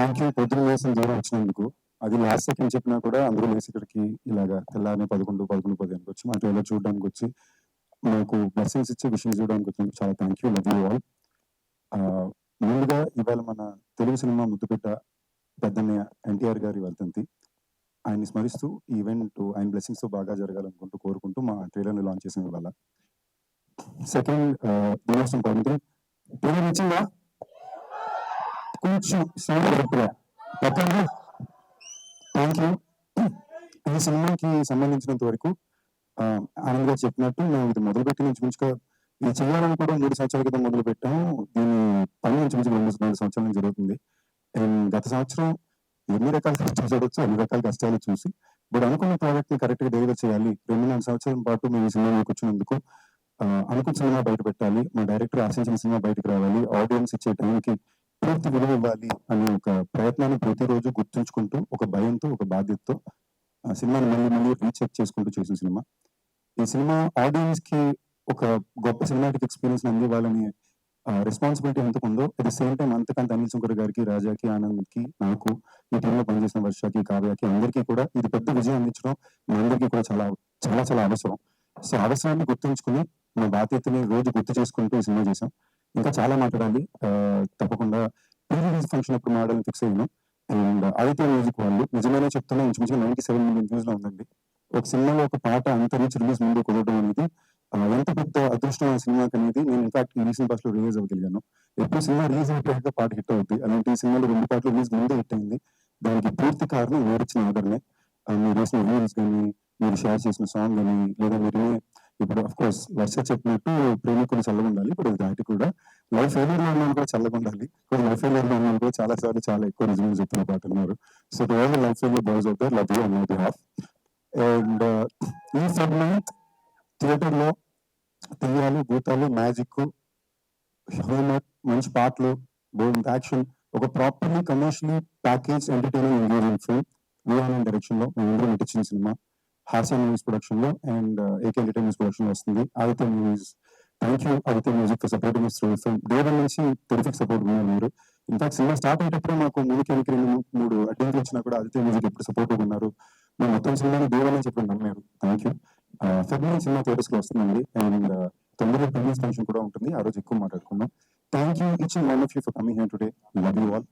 Thank you పొద్దున వేసిన దూరం వచ్చినందుకు అది లాస్ట్ సెకండ్ చెప్పినా కూడా అందరూ లేసి ఇక్కడికి ఇలాగా తెల్లారి పదకొండు పదకొండు పదిహేనుకి వచ్చి మా ఇలా చూడడానికి వచ్చి మాకు బ్లెస్సింగ్స్ ఇచ్చి విషయం చూడడానికి వచ్చినందుకు చాలా thank you love you all ముందుగా ఇవాళ మన తెలుగు సినిమా ముద్దుపెట్ట పెద్దన్నయ్య ఎన్టీఆర్ గారి వర్ధంతి. ఆయన్ని స్మరిస్తూ ఈ ఈవెంట్ ఆయన బ్లెస్సింగ్స్తో బాగా జరగాలనుకుంటూ కోరుకుంటూ మా ట్రైలర్ని లాంచ్ చేసిన ఇవాళ. సెకండ్ మోస్ట్ ఇంపార్టెంట్ ట్రైలర్ నచ్చిందా? కొంచెం సౌండ్ గట్టిగా థ్యాంక్ యూ ఈ సినిమాకి సంబంధించినంత వరకు ఆనంద్ గారు చెప్పినట్టు మేము ఇది మొదలుపెట్టి నుంచి మంచిగా ఇది చేయాలని కూడా మూడు సంవత్సరాల క్రితం మొదలు పెట్టాము దీని పని నుంచి మంచి రెండు నాలుగు సంవత్సరాల నుంచి జరుగుతుంది. గత సంవత్సరం ఎన్ని రకాల కష్టాలు చూడొచ్చు అన్ని రకాల కష్టాలు చూసి బట్ అనుకున్న ప్రాజెక్ట్ని కరెక్ట్గా డెలివర్ చేయాలి. రెండు నాలుగు సంవత్సరాల పాటు మేము ఈ సినిమా కూర్చున్నందుకు అనుకున్న సినిమా బయట పెట్టాలి. మా డైరెక్టర్ ఆశించిన సినిమా బయటకు రావాలి. ఆడియన్స్ ఇచ్చే టైంకి పూర్తి విలువ ఇవ్వాలి అనే ఒక ప్రయత్నాన్ని ప్రతిరోజు గుర్తుంచుకుంటూ ఒక భయంతో ఒక బాధ్యతతో ఆ సినిమాని మళ్ళీ మళ్ళీ రీచెక్ చేసుకుంటూ చేసిన సినిమా. ఈ సినిమా ఆడియన్స్కి ఒక గొప్ప సినిమాటిక్ ఎక్స్పీరియన్స్ అందివ్వాలని రెస్పాన్సిబిలిటీ ఎంతకు ఉందో అట్ ద సేమ్ టైం అంతకంత అనిల్ శంకర్ గారికి రాజాకి ఆనంద్కి నాకు ఈ టీంలో పనిచేసిన వర్షాకి కావ్యాకి అందరికీ కూడా ఇది పెద్ద విజయం అందించడం మా అందరికీ కూడా చాలా చాలా చాలా అవసరం. సో అవసరాన్ని గుర్తుంచుకుని మా బాధ్యతని రోజు గుర్తు చేసుకుంటూ ఈ సినిమా చేసాం ఇంకా చాలా మాట్లాడాలి. తప్పకుండా ప్రీ ఫంక్షన్ అప్పుడు మాట్లాడాలని ఫిక్స్ అయ్యాను. అండ్ ఆదిత్య మ్యూజిక్ వాళ్ళు నిజమైన చెప్తున్నా ఇంచుమించుగా నైన్టీ సెవెన్ మిలియన్ వ్యూస్లో ఉందండి. ఒక సినిమాలో ఒక పాట అంత రీచ్ రిలీజ్ ముందు కుదరడం అనేది ఎంత పెద్ద అదృష్టమైన సినిమాకి అనేది నేను ఇన్ఫాక్ట్ ఈ రీసెంట్ పాస్లో రిలీజ్ అవ్వగలిగాను. ఎప్పుడు సినిమా రిలీజ్ అయిపోయాక పాట హిట్ అవుతుంది అలాంటి ఈ సినిమాలో రెండు పాటలు రిలీజ్ ముందే హిట్ అయింది. దానికి పూర్తి కారణం వేరొచ్చిన ఇచ్చిన ఆర్డర్నే మీరు వేసిన వ్యూస్ కానీ మీరు షేర్ చేసిన సాంగ్ కానీ లేదా మీరు ఇప్పుడు అఫ్ కోర్స్ వర్ష చెప్పినట్టు ప్రేమికులు చల్లగా ఉండాలి ఇప్పుడు దాటి కూడా లైఫ్ ఫెయిలియర్లో ఉన్న కూడా చల్లగా ఉండాలి లైఫ్ ఫెయిలియర్లో ఉన్న కూడా చాలా సార్లు చాలా ఎక్కువ నిజంగా చెప్పిన పాట ఉన్నారు so to all life failure boys అవుతారు love you on my behalf and ఈ సెగ్మెంట్ థియేటర్లో తెయ్యాలు భూతాలు మ్యాజిక్ హ్యూమర్ మంచి పాటలు బోల్డ్ యాక్షన్ ఒక properly commercial package entertaining engaging film Vihaan డైరెక్షన్లో మేమందరం నటించిన సినిమా. హాస్య మూవీస్ ప్రొడక్షన్లో అండ్ ఏకే ఎంటర్టైన్మెంట్స్ ప్రొడక్షన్లో వస్తుంది. Aditya movies thank you Aditya music for supporting through film day one నుంచి టెరిఫిక్ సపోర్ట్ ఉన్నారు మీరు. ఇన్ఫాక్ట్ సినిమా స్టార్ట్ అయ్యేటప్పుడు మాకు మూడుకి ఎనికి రెండు మూడు అడ్డంకి వచ్చినా కూడా ఆదిత్య మ్యూజిక్ ఎప్పుడు సపోర్ట్ ఉన్నారు. మేము మొత్తం సినిమాని డే వన్ నుంచి నమ్మారు థ్యాంక్ యూ ఫిబ్రవరి సినిమా థియేటర్స్లో వస్తుందండి. అండ్ తొమ్మిది ప్రిలీజ్ ఫంక్షన్ కూడా ఉంటుంది. ఆ రోజు ఎక్కువ మాట్లాడుకుందాం. Thank you each and one of you for coming here today love you all